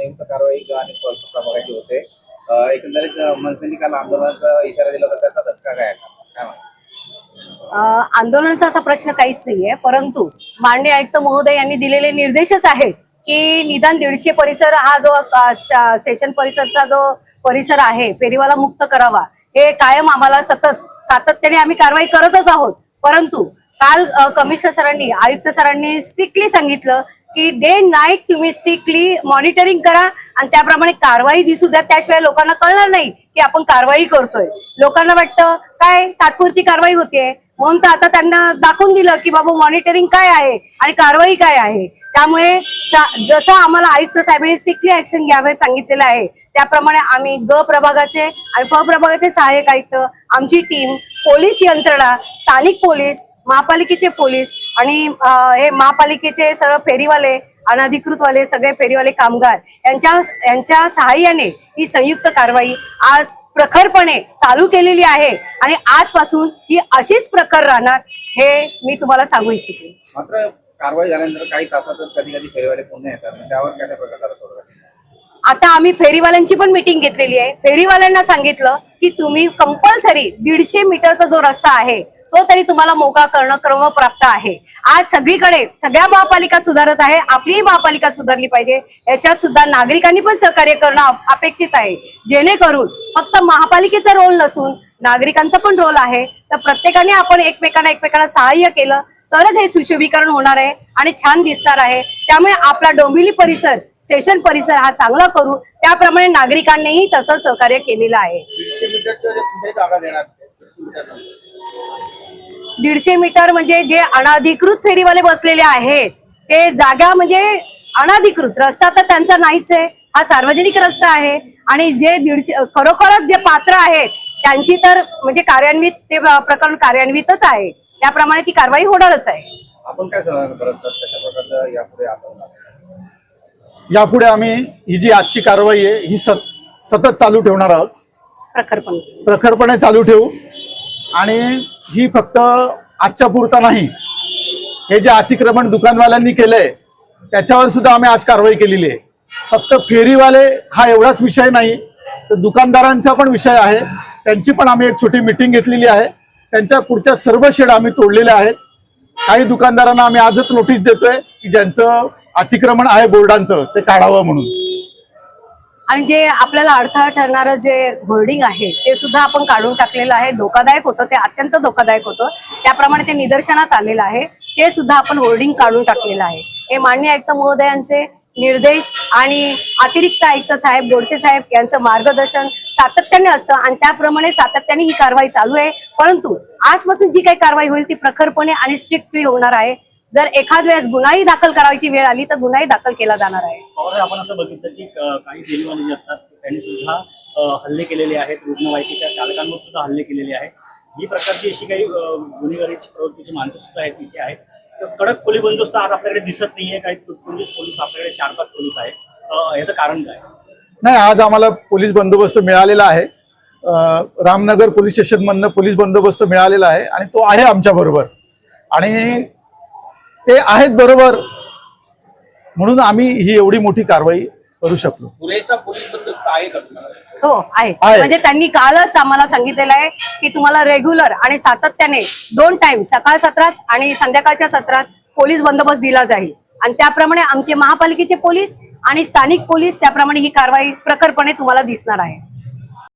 संयुक्त कारवाई आणि प्रभागाची होते. एकंदरीत मनसेने काल आंदोलनाचा इशारा दिला होता त्याचा धसका काय काय आंदोलनाचा असा प्रश्न काहीच नाहीये परंतु माननीय आयुक्त महोदय यांनी दिलेले निर्देशच आहेत की निदान दीडशे परिसर हा जो स्टेशन परिसरचा जो परिसर आहे फेरीवाला मुक्त करावा. हे कायम आम्हाला सतत सातत्याने आम्ही कारवाई करतच आहोत. परंतु काल कमिशनर सरांनी आयुक्त सरांनी स्ट्रिक्टली सांगितलं की डे नाईट तुम्ही स्ट्रिक्टली मॉनिटरिंग करा आणि त्याप्रमाणे कारवाई दिसू द्या. त्याशिवाय लोकांना कळणार नाही की आपण कारवाई करतोय. लोकांना वाटतं काय तात्पुरती कारवाई होतीये? म्हणून तर आता त्यांना दाखवून दिलं की बाबा मॉनिटरिंग काय आहे आणि कारवाई काय आहे. त्यामुळे सा- जसं आम्हाला आयुक्त साहेबांनी स्ट्रिक्टली ऍक्शन घ्यावे सांगितलेलं आहे त्याप्रमाणे आम्ही ग प्रभागाचे आणि फ प्रभागाचे सहाय्यक आयुक्त आमची टीम पोलीस यंत्रणा स्थानिक पोलीस महापालिकेचे पोलीस आणि हे महापालिकेचे सर्व फेरीवाले अनधिकृतवाले सगळे फेरीवाले कामगार यांच्या यांच्या सहाय्याने ही संयुक्त कारवाई आज प्रखरपणे चालू केलेली आहे आणि आजपासून ही अशीच प्रखर राहणार हे मी तुम्हाला सांगू इच्छिते. मात्र कारवाई झाल्यानंतर काही तासातच कधी कधी फेरीवाले पुन्हा येतात. मग त्यावर प्रकार आता आम्ही फेरीवाल्यांची पण मिटिंग घेतलेली आहे. फेरीवाल्यांना सांगितलं की तुम्ही कंपल्सरी दीडशे मीटरचा जो रस्ता आहे तो तरी तुम्हाला मोका करणं क्रमप्राप्त आहे. आज सगळीकडे सगळ्या महापालिका सुधारत आहे आपलीही महापालिका सुधारली पाहिजे. याच्यात सुद्धा नागरिकांनी पण सहकार्य करणं अपेक्षित आहे. जेणेकरून फक्त महापालिकेचा रोल नसून नागरिकांचा पण रोल आहे. तर प्रत्येकाने आपण एकमेकांना एकमेकांना सहाय्य केलं तरच हे सुशोभीकरण होणार आहे आणि छान दिसणार आहे. त्यामुळे आपला डोंबिवली परिसर स्टेशन परिसर हा चांगला करू. त्याप्रमाणे नागरिकांनीही तसं सहकार्य केलेलं आहे. दीडशे मीटर म्हणजे जे अनाधिकृत फेरीवाले बसलेले आहेत ते जागा म्हणजे अनाधिकृत रस्ता तर त्यांचा नाहीच आहे हा सार्वजनिक रस्ता आहे. आणि जे दीडशे खरोखरच जे पात्र आहेत त्यांची तर म्हणजे कार्यान्वित ते प्रकरण कार्यान्वितच आहे. त्याप्रमाणे ती कारवाई होणारच आहे. आपण काय सांगणार परत सर कशा प्रकारचं यापुढे आम्ही ही जी आजची कारवाई आहे ही सत सतत चालू ठेवणार आहोत. प्रखरपणे. प्रखरपणे चालू ठेवू. आणि ही फक्त आजच्या पुरता नाही. हे जे अतिक्रमण दुकानवाल्यांनी केलंय त्याच्यावर सुद्धा आम्ही आज कारवाई केलेली आहे. फक्त फेरीवाले हा एवढाच विषय नाही तर दुकानदारांचा पण विषय आहे. त्यांची पण आम्ही एक छोटी मिटिंग घेतलेली आहे. त्यांच्या पुढच्या सर्व शेड आम्ही तोडलेल्या आहेत. काही दुकानदारांना आम्ही आजच नोटीस देतोय की ज्यांचं अतिक्रमण आहे बोर्डांचं ते काढावं म्हणून. आणि जे आपल्याला अडथळा ठरणारं जे होर्डिंग आहे ते सुद्धा आपण काढून टाकलेलं आहे. धोकादायक होतं ते अत्यंत धोकादायक होतं. त्याप्रमाणे ते निदर्शनात आलेलं आहे. ते सुद्धा आपण होर्डिंग काढून टाकलेलं आहे. हे मान्य आयुक्त महोदयांचे निर्देश आणि अतिरिक्त आयुक्त साहेब गोडसे साहेब यांचं मार्गदर्शन सातत्याने असतं आणि त्याप्रमाणे सातत्याने ही कारवाई चालू आहे. परंतु आजपासून जी काही कारवाई होईल ती प्रखरपणे आणि स्ट्रिक्टली होणार आहे. जर एखाद वेळेस गुन्हाही दाखल करायची वेळ आली तर गुन्हाही दाखल केला जाणार आहे. आपण असं बघितलं की काही फेरीवाले जे असतात त्यांनी सुद्धा हल्ले केलेले आहेत. रुग्णवाहिकेच्या चालकांवर सुद्धा हल्ले केलेले आहेत. ही प्रकारची अशी काही गुन्हेगारीची प्रवृत्तीची माणसं सुद्धा आहेत तिथे आहेत. तर कडक पोलीस बंदोबस्त आज आपल्याकडे दिसत नाहीये. काही पोलीस पोलीस आपल्याकडे चार पाच पोलीस आहेत. अ, याचं कारण काय? नाही आज आम्हाला पोलीस बंदोबस्त मिळालेला आहे. रामनगर पोलीस स्टेशनमधनं पोलीस बंदोबस्त मिळालेला आहे आणि तो आहे आमच्या बरोबर. आणि ते आहेत बरोबर. म्हणून आम्ही ही एवढी मोठी कारवाई करू शकलो. पुरेसा पोलीस बंदोबस्त आहे का तुम्हाला? हो आहे. आहे. म्हणजे त्यांनी कालच आम्हाला सांगितलेलं आहे की तुम्हाला रेग्युलर आणि सातत्याने दोन टाइम सकाळ सत्रात आणि संध्याकाळच्या सत्रात पोलीस बंदोबस्त दिला जाईल. आणि त्याप्रमाणे आमचे महापालिकेचे पोलीस आणि स्थानिक पोलीस त्याप्रमाणे ही कारवाई प्रखरपणे तुम्हाला दिसणार आहे.